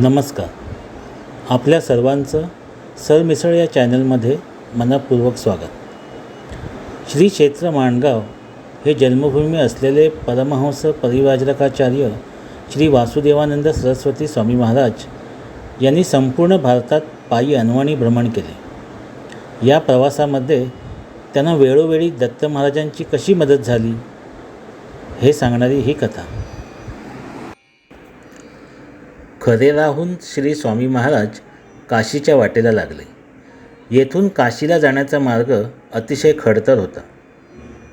नमस्कार. आपल्या सर्वांचं सरमिसळ या चॅनलमध्ये मनपूर्वक स्वागत. श्री क्षेत्र माणगाव हे जन्मभूमी असलेले परमहंस परिवाजकाचार्य श्री वासुदेवानंद सरस्वती स्वामी महाराज यांनी संपूर्ण भारतात पायी अनवाणी भ्रमण केले. या प्रवासामध्ये त्यांना वेळोवेळी दत्त महाराजांची कशी मदत झाली हे सांगणारी ही कथा. खरेराहून श्री स्वामी महाराज काशीच्या वाटेला लागले. येथून काशीला जाण्याचा मार्ग अतिशय खडतर होता.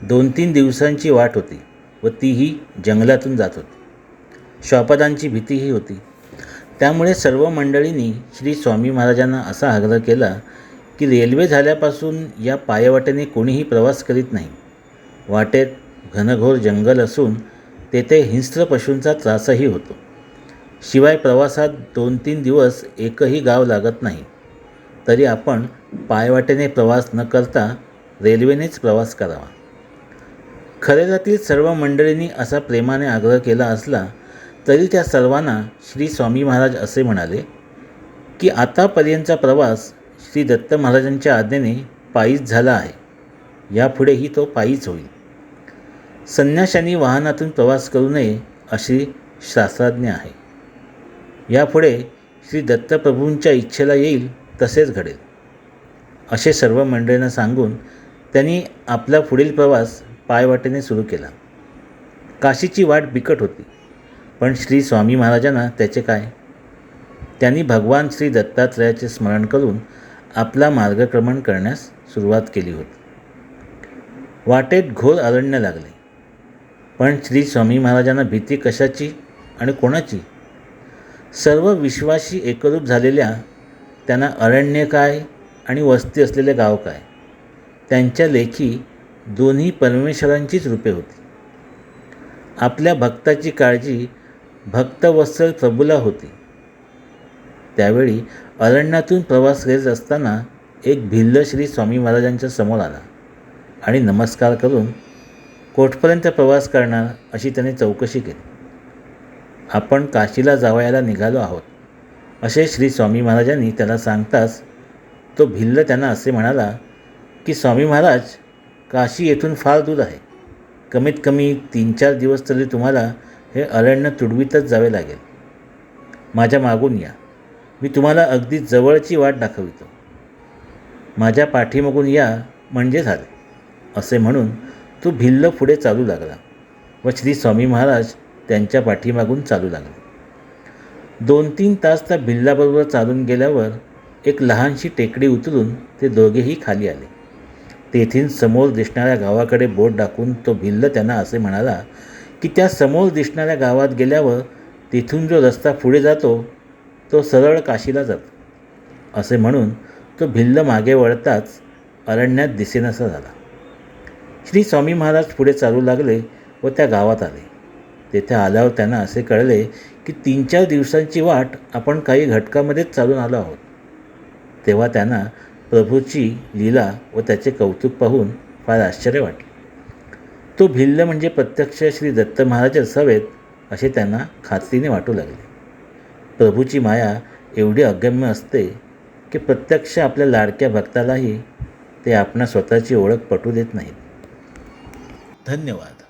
दोन तीन दिवसांची वाट होती व तीही जंगलातून जात होती. श्वापदांची भीतीही होती. त्यामुळे सर्व मंडळींनी श्री स्वामी महाराजांना असा आग्रह केला की रेल्वे झाल्यापासून या पायवाटेने कोणीही प्रवास करीत नाही. वाटेत घनघोर जंगल असून तेथे हिंस्र पशूंचा त्रासही होतो. शिवाय प्रवासात दोन तीन दिवस एकही गाव लागत नाही. तरी आपण पायवाटेने प्रवास न करता रेल्वेनेच प्रवास करावा. खरेरातील सर्व मंडळींनी असा प्रेमाने आग्रह केला असला तरी त्या सर्वांना श्री स्वामी महाराज असे म्हणाले की आतापर्यंतचा प्रवास श्री दत्त महाराजांच्या आज्ञेने पायीच झाला आहे. यापुढेही तो पायीच होईल. संन्याशांनी वाहनातून प्रवास करू नये अशी शास्त्राज्ञा आहे. यापुढे श्री दत्तप्रभूंच्या इच्छेला येईल तसेच घडेल. असे सर्व मंडळींना सांगून त्यांनी आपला पुढील प्रवास पायवाटेने सुरू केला. काशीची वाट बिकट होती. पण श्री स्वामी महाराजांना त्याचे काय? त्यांनी भगवान श्री दत्तात्रयाचे स्मरण करून आपला मार्गक्रमण करण्यास सुरुवात केली होती. वाटेत घोर अरण्य लागले. पण श्री स्वामी महाराजांना भीती कशाची आणि कोणाची? सर्व विश्वाशी एकरूप झालेल्या त्यांना अरण्य काय आणि वस्ती असलेले गाव काय? त्यांच्या लेखी दोन्ही परमेश्वरांचीच रूपे होती. आपल्या भक्ताची काळजी भक्तवत्सल प्रभूला होती. त्यावेळी अरण्यातून प्रवास करीत असताना एक भिल्ल श्री स्वामी महाराजांच्या समोर आला आणि नमस्कार करून कोठपर्यंत प्रवास करणार? अशी त्याने चौकशी केली. आपण काशीला जावयाला निघालो आहोत. असे श्री स्वामी महाराजांनी त्याला सांगताच तो भिल्ल त्यांना असे म्हणाला की स्वामी महाराज काशी येथून फार दूर आहे. कमीत कमी तीन चार दिवस तरी तुम्हाला हे अरण्य तुडवीतच जावे लागेल. माझ्या मागून या. मी तुम्हाला अगदी जवळची वाट दाखवितो. माझ्या पाठीमागून या म्हणजे झाले. असे म्हणून तो भिल्ल पुढे चालू लागला व श्री स्वामी महाराज त्यांच्या पाठीमागून चालू लागले. दोन तीन तास त्या भिल्लाबरोबर चालून गेल्यावर एक लहानशी टेकडी उतरून ते दोघेही खाली आले. तेथील समोर दिसणाऱ्या गावाकडे बोट टाकून तो भिल्ल त्यांना असे म्हणाला की त्या समोर दिसणाऱ्या गावात गेल्यावर तिथून जो रस्ता पुढे जातो तो सरळ काशीला जातो. असे म्हणून तो भिल्ल मागे वळताच अरण्यात दिसेनासा झाला. श्री स्वामी महाराज पुढे चालू लागले व त्या गावात आले. तेथे आल्यावर त्यांना असे कळले की तीन चार दिवसांची वाट आपण काही घटकामध्येच चालून आलो आहोत. तेव्हा त्यांना प्रभूची लीला व त्याचे कौतुक पाहून फार आश्चर्य वाटले. तो भिल्ल म्हणजे प्रत्यक्ष श्री दत्त महाराज असावेत असे त्यांना खात्रीने वाटू लागले. प्रभूची माया एवढी अगम्य असते की प्रत्यक्ष आपल्या लाडक्या भक्तालाही ते आपणा स्वतःची ओळख पटू देत नाहीत. धन्यवाद.